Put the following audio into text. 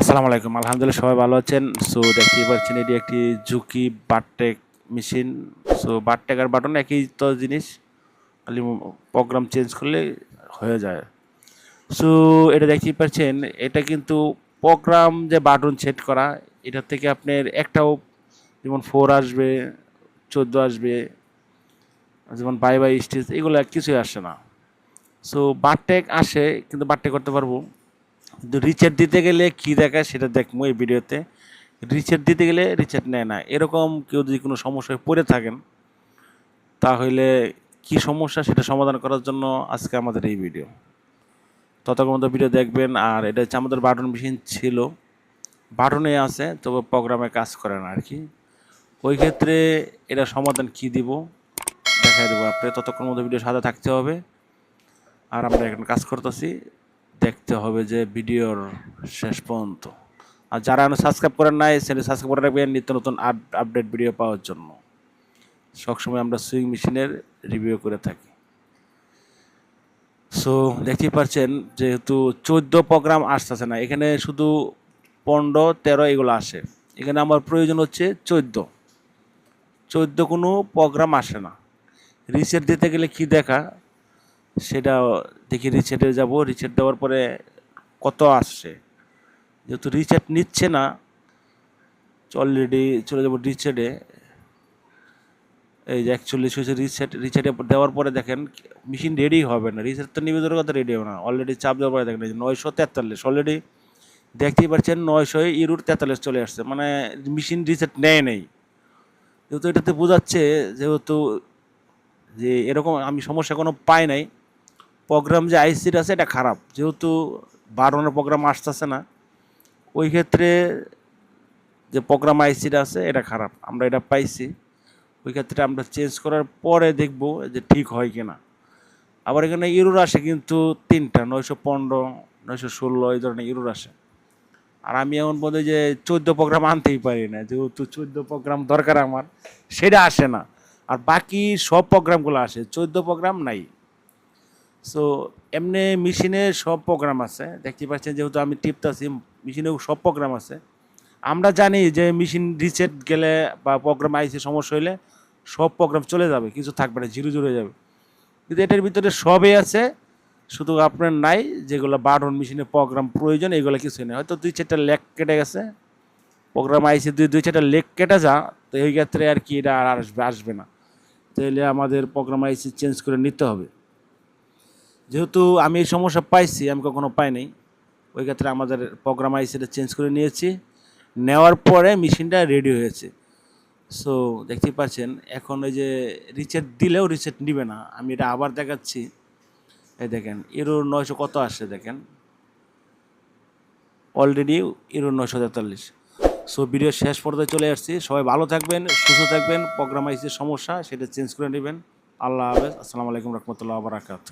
আসসালামু আলাইকুম। আলহামদুলিল্লাহ সবাই ভালো আছেন। সো দেখতেই পাচ্ছেন, এটি একটি ঝুঁকি বারটেক মেশিন। সো বারটেক আর বাটন একই তো জিনিস, খালি প্রোগ্রাম চেঞ্জ করলে হয়ে যায়। সো এটা দেখতেই পাচ্ছেন, এটা কিন্তু প্রোগ্রাম যে বাটন সেট করা, এটার থেকে আপনার একটাও যেমন ফোর আসবে, চোদ্দ আসবে, যেমন বাই বাই স্টেজ এগুলো কিছুই আসে না। সো বারটেক আসে, কিন্তু বারটেক করতে পারব। কিন্তু রিচার্জ দিতে গেলে কী দেখায় সেটা দেখব এই ভিডিওতে। রিচার্জ দিতে গেলে রিচার্জ নেয় না। এরকম কেউ যদি কোনো সমস্যায় পড়ে থাকেন, তাহলে কি সমস্যা সেটা সমাধান করার জন্য আজকে আমাদের এই ভিডিও ততক্ষণ মতো ভিডিও দেখবেন। আর এটা হচ্ছে আমাদের বাটন মেশিন ছিল। বাটনে আছে, তবে প্রোগ্রামে কাজ করে না আর কি। ওই ক্ষেত্রে এটা সমাধান কি দিব দেখা দেবো আপনি ততক্ষণ মতো ভিডিও সাথে থাকতে হবে। আর আমরা এখন কাজ করতেছি। দেখতে হবে যে ভিডিওর শেষ পর্যন্ত। আর যারা এখন সাবস্ক্রাইব করেন নাই, সেটা সাবস্ক্রাইব করে রাখবেন, নিত্য নতুন আপডেট ভিডিও পাওয়ার জন্য। সবসময় আমরা সুইং মেশিনের রিভিউ করে থাকি। সো দেখতেই পাচ্ছেন, যেহেতু চোদ্দ প্রোগ্রাম আসতেছে না, এখানে শুধু পনেরো, তেরো এগুলো আসে। এখানে আমার প্রয়োজন হচ্ছে চোদ্দ। চোদ্দ কোনো প্রোগ্রাম আসে না। রিসেট দিতে গেলে কি দেখা সেটা দেখি রিসেটে যাব রিসেট দেওয়ার পরে কত আসছে? যেহেতু রিসেট নিচ্ছে না অলরেডি চলে যাব রিসেটে এই যে একচল্লিশ হয়েছে রিসেট রিসেটে দেওয়ার পরে দেখেন মেশিন রেডি হবে না। রিসেট তো নিবেদনের কথা রেডি হবে না। অলরেডি চাপ দেওয়ার পরে দেখেন নয়শো তেতাল্লিশ অলরেডি দেখতেই পাচ্ছেন নয়শো ইউরোর তেতাল্লিশ চলে আসছে। মানে মেশিন রিসেট নেয় নেই। যেহেতু এটাতে বোঝাচ্ছে, যেহেতু যে এরকম আমি সমস্যা কোনো পাই নাই প্রোগ্রাম যে আইসির আছে, এটা খারাপ। যেহেতু বারোনের প্রোগ্রাম আসতেছে না, ওই ক্ষেত্রে যে প্রোগ্রাম আইসিটা আছে, এটা খারাপ। আমরা এটা পাইছি। ওই ক্ষেত্রে আমরা চেঞ্জ করার পরে দেখব যে ঠিক হয় কি না আবার এখানে ইউরোর আসে কিন্তু তিনটা, নয়শো পনেরো, নয়শো ষোলো, এই ধরনের ইউরোর আসে। আর আমি এমন বলি যে চোদ্দ প্রোগ্রাম আনতেই পারি না। যেহেতু চোদ্দ প্রোগ্রাম দরকার আমার, সেটা আসে না। আর বাকি সব প্রোগ্রামগুলো আসে। চোদ্দ প্রোগ্রাম নাই। সো এমনি মেশিনে সব প্রোগ্রাম আছে। দেখতে পাচ্ছেন যেহেতু আমি টিপতাছি মেশিনেও সব প্রোগ্রাম আছে। আমরা জানি যে মেশিন রিসেট গেলে বা প্রোগ্রাম আইসি সমস্যা হইলে সব প্রোগ্রাম চলে যাবে, কিছু থাকবে না জিরো জিরো যাবে। কিন্তু এটার ভিতরে সবই আছে, শুধু আপনার নাই যেগুলো বাটন মেশিনে প্রোগ্রাম প্রয়োজন, এগুলো কিছুই নেই। হয়তো দুই চারটা লেগ কেটে গেছে প্রোগ্রাম আইসি দুই দুই চারটা লেগ কেটে যা, তো এই ক্ষেত্রে আর কি এটা আর আসবে আসবে না। তাহলে আমাদের প্রোগ্রাম আইসি চেঞ্জ করে নিতে হবে। যেহেতু আমি এই সমস্যা পাইছি, আমি কখনো পাই নাই। ওই ক্ষেত্রে আমাদের প্রোগ্রাম আইসিটা চেঞ্জ করে নিয়েছি। নেওয়ার পরে মেশিনটা রেডি হয়েছে। সো দেখতেই পাচ্ছেন, এখন ওই যে রিসেট দিলেও রিসেট নিবে না। আমি এটা আবার দেখাচ্ছি। এই দেখেন ইরো নয়শো কত আসছে দেখেন? অলরেডি ইরো নয়শো তেতাল্লিশ। সো ভিডিও শেষ পর্যায়ে চলে আসছি। সবাই ভালো থাকবেন, সুস্থ থাকবেন। প্রোগ্রাম আইসির সমস্যা, সেটা চেঞ্জ করে নেবেন। আল্লাহ হাফেজ। আসসালামু আলাইকুম রহমতুল্লাহ বারাকাত